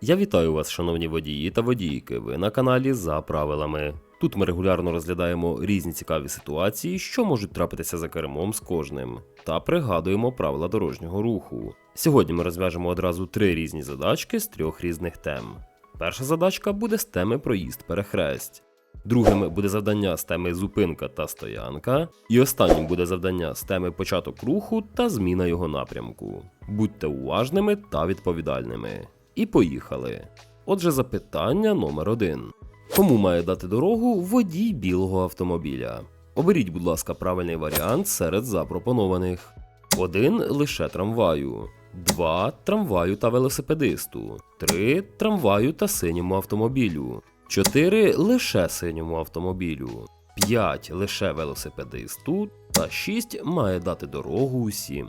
Я вітаю вас, шановні водії та водійки. Ви на каналі за правилами. Тут ми регулярно розглядаємо різні цікаві ситуації, що можуть трапитися за кермом з кожним, та пригадуємо правила дорожнього руху. Сьогодні ми розв'яжемо одразу три різні задачки з трьох різних тем. Перша задачка буде з теми проїзд перехресть. Другим буде завдання з теми зупинка та стоянка. І останнім буде завдання з теми початок руху та зміна його напрямку. Будьте уважними та відповідальними. І поїхали. Отже, запитання номер один. Кому має дати дорогу водій білого автомобіля? Оберіть, будь ласка, правильний варіант серед запропонованих. 1 лише трамваю, 2 трамваю та велосипедисту, 3 трамваю та синьому автомобілю, 4 лише синьому автомобілю, 5 лише велосипедисту та 6 має дати дорогу усім.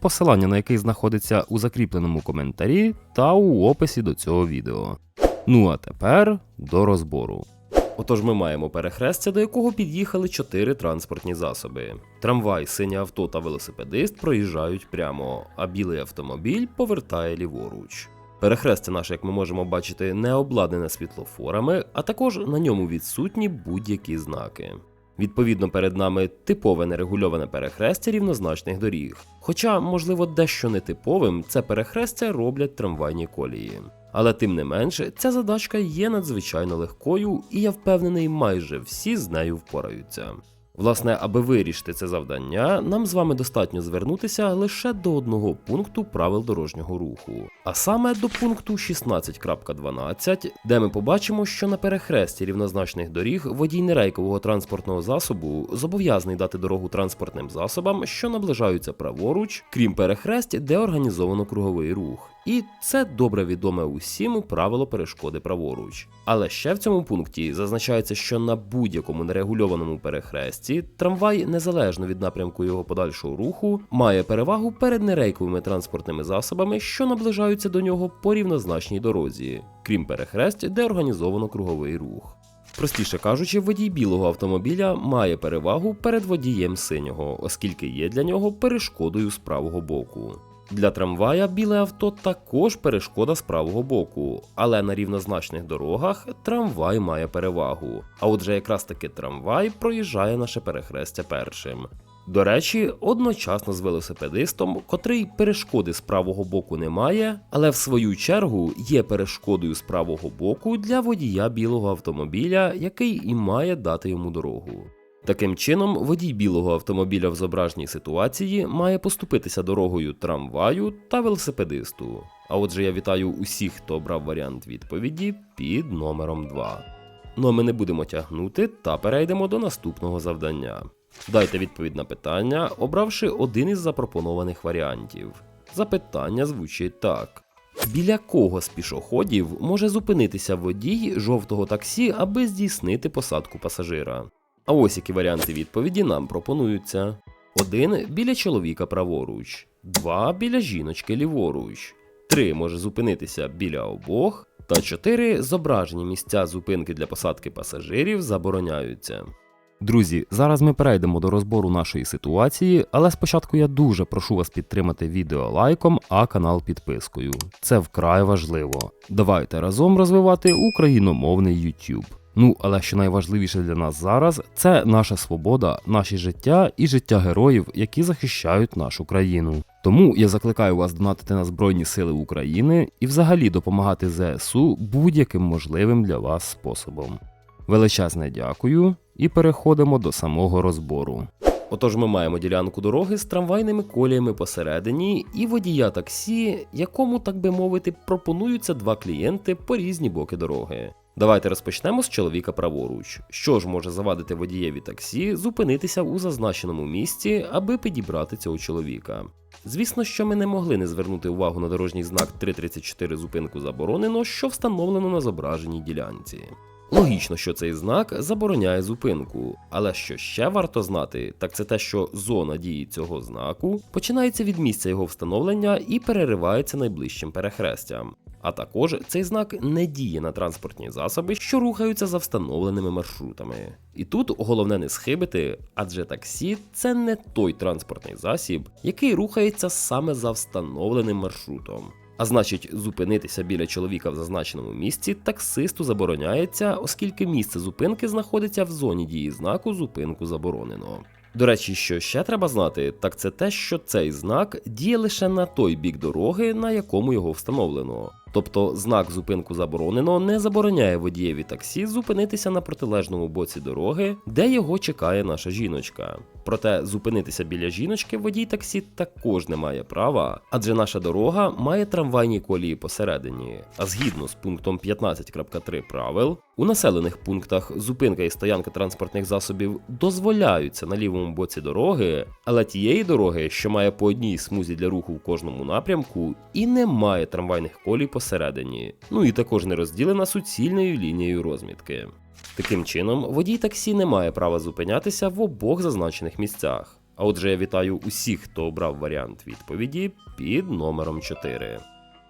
посилання на який знаходиться у закріпленому коментарі та у описі до цього відео. Ну а тепер до розбору. Отож, ми маємо перехрестя, до якого під'їхали чотири транспортні засоби. Трамвай, синє авто та велосипедист проїжджають прямо, а білий автомобіль повертає ліворуч. Перехрестя наше, як ми можемо бачити, не обладнане світлофорами, а також на ньому відсутні будь-які знаки. Відповідно, перед нами типове нерегульоване перехрестя рівнозначних доріг. Хоча, можливо, дещо нетиповим це перехрестя роблять трамвайні колії. Але тим не менше, ця задачка є надзвичайно легкою, і я впевнений, майже всі з нею впораються. Власне, аби вирішити це завдання, нам з вами достатньо звернутися лише до одного пункту правил дорожнього руху, а саме до пункту 16.12, де ми побачимо, що на перехресті рівнозначних доріг водій нерейкового транспортного засобу зобов'язаний дати дорогу транспортним засобам, що наближаються праворуч, крім перехресть, де організовано круговий рух. І це добре відоме усім правило перешкоди праворуч. Але ще в цьому пункті зазначається, що на будь-якому нерегульованому перехресті трамвай, незалежно від напрямку його подальшого руху, має перевагу перед нерейковими транспортними засобами, що наближаються до нього по рівнозначній дорозі, крім перехресть, де організовано круговий рух. Простіше кажучи, водій білого автомобіля має перевагу перед водієм синього, оскільки є для нього перешкодою з правого боку. Для трамвая біле авто також перешкода з правого боку, але на рівнозначних дорогах трамвай має перевагу. А отже, якраз таки трамвай проїжджає наше перехрестя першим. До речі, одночасно з велосипедистом, котрий перешкоди з правого боку не має, але в свою чергу є перешкодою з правого боку для водія білого автомобіля, який і має дати йому дорогу. Таким чином, водій білого автомобіля в зображеній ситуації має поступитися дорогою трамваю та велосипедисту. А отже, я вітаю усіх, хто обрав варіант відповіді під номером 2. Ну а ми не будемо тягнути та перейдемо до наступного завдання. Дайте відповідь на питання, обравши один із запропонованих варіантів. Запитання звучить так: біля кого з пішоходів може зупинитися водій жовтого таксі, аби здійснити посадку пасажира? А ось які варіанти відповіді нам пропонуються: 1 біля чоловіка праворуч, 2 біля жіночки ліворуч, 3 може зупинитися біля обох, та 4 зображені місця зупинки для посадки пасажирів забороняються. Друзі, зараз ми перейдемо до розбору нашої ситуації, але спочатку я дуже прошу вас підтримати відео лайком, а канал підпискою. Це вкрай важливо. Давайте разом розвивати україномовний YouTube. Ну, але що найважливіше для нас зараз, це наша свобода, наші життя і життя героїв, які захищають нашу країну. Тому я закликаю вас донатити на Збройні Сили України і взагалі допомагати ЗСУ будь-яким можливим для вас способом. Величезне дякую і переходимо до самого розбору. Отож, ми маємо ділянку дороги з трамвайними коліями посередині і водія таксі, якому, так би мовити, пропонуються два клієнти по різні боки дороги. Давайте розпочнемо з чоловіка праворуч. Що ж може завадити водієві таксі зупинитися у зазначеному місці, аби підібрати цього чоловіка? Звісно, що ми не могли не звернути увагу на дорожній знак 334 зупинку заборонено, що встановлено на зображеній ділянці. Логічно, що цей знак забороняє зупинку, але що ще варто знати, так це те, що зона дії цього знаку починається від місця його встановлення і переривається найближчим перехрестям. А також цей знак не діє на транспортні засоби, що рухаються за встановленими маршрутами. І тут головне не схибити, адже таксі це не той транспортний засіб, який рухається саме за встановленим маршрутом. А значить, зупинитися біля чоловіка в зазначеному місці таксисту забороняється, оскільки місце зупинки знаходиться в зоні дії знаку зупинку заборонено. До речі, що ще треба знати, так це те, що цей знак діє лише на той бік дороги, на якому його встановлено. Тобто знак зупинку заборонено не забороняє водієві таксі зупинитися на протилежному боці дороги, де його чекає наша жіночка. Проте зупинитися біля жіночки водій таксі також не має права, адже наша дорога має трамвайні колії посередині. А згідно з пунктом 15.3 правил, у населених пунктах зупинка і стоянка транспортних засобів дозволяються на лівому боці дороги, але тієї дороги, що має по одній смузі для руху в кожному напрямку, і не має трамвайних колій ну і також не розділена суцільною лінією розмітки. Таким чином, водій таксі не має права зупинятися в обох зазначених місцях. А отже, я вітаю усіх, хто обрав варіант відповіді під номером 4.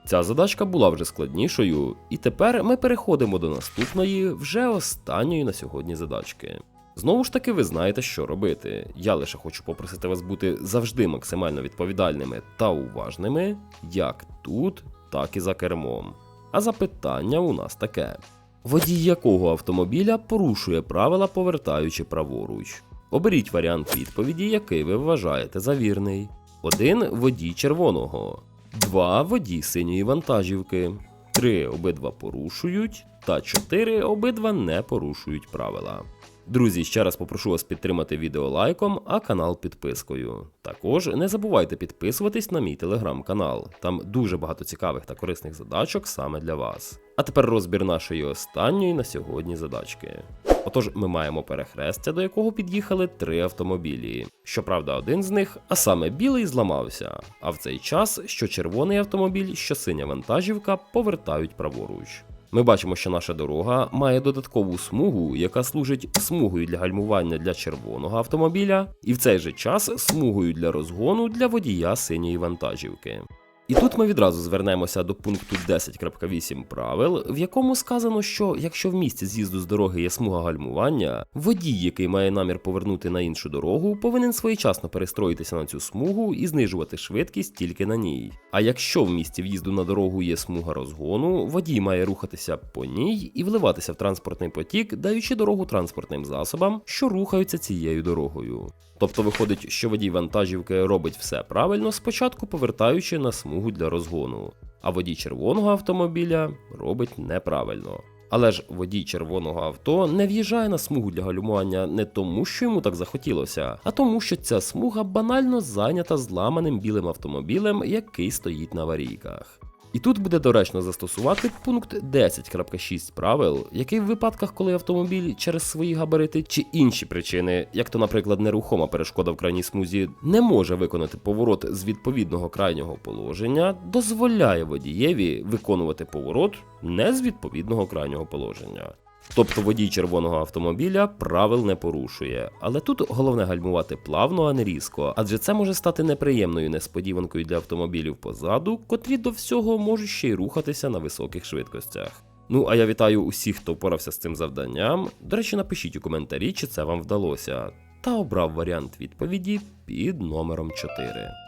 Ця задачка була вже складнішою, і тепер ми переходимо до наступної, вже останньої на сьогодні задачки. Знову ж таки, ви знаєте, що робити. Я лише хочу попросити вас бути завжди максимально відповідальними та уважними, як тут, так і за кермом. А запитання у нас таке: водій якого автомобіля порушує правила, повертаючи праворуч? Оберіть варіант відповіді, який ви вважаєте за вірний. 1. Водій червоного. 2. Водій синьої вантажівки. 3. Обидва порушують. Та 4. Обидва не порушують правила. Друзі, ще раз попрошу вас підтримати відео лайком, а канал підпискою. Також не забувайте підписуватись на мій телеграм-канал. Там дуже багато цікавих та корисних задачок саме для вас. А тепер розбір нашої останньої на сьогодні задачки. Отож, ми маємо перехрестя, до якого під'їхали три автомобілі. Щоправда, один з них, а саме білий, зламався. А в цей час, що червоний автомобіль, що синя вантажівка повертають праворуч. Ми бачимо, що наша дорога має додаткову смугу, яка служить смугою для гальмування для червоного автомобіля, і в цей же час смугою для розгону для водія синьої вантажівки. І тут ми відразу звернемося до пункту 10.8 правил, в якому сказано, що якщо в місці з'їзду з дороги є смуга гальмування, водій, який має намір повернути на іншу дорогу, повинен своєчасно перестроїтися на цю смугу і знижувати швидкість тільки на ній. А якщо в місці в'їзду на дорогу є смуга розгону, водій має рухатися по ній і вливатися в транспортний потік, даючи дорогу транспортним засобам, що рухаються цією дорогою. Тобто виходить, що водій вантажівки робить все правильно, спочатку повертаючи на смугу для розгону, а водій червоного автомобіля робить неправильно. Але ж водій червоного авто не в'їжджає на смугу для галюмування не тому, що йому так захотілося, а тому, що ця смуга банально зайнята зламаним білим автомобілем, який стоїть на аварійках. І тут буде доречно застосувати пункт 10.6 правил, який в випадках, коли автомобіль через свої габарити чи інші причини, як то, наприклад, нерухома перешкода в крайній смузі, не може виконати поворот з відповідного крайнього положення, дозволяє водієві виконувати поворот не з відповідного крайнього положення. Тобто водій червоного автомобіля правил не порушує, але тут головне гальмувати плавно, а не різко, адже це може стати неприємною несподіванкою для автомобілів позаду, котрі до всього можуть ще й рухатися на високих швидкостях. Ну а я вітаю усіх, хто впорався з цим завданням. До речі, напишіть у коментарі, чи це вам вдалося, та обрав варіант відповіді під номером 4.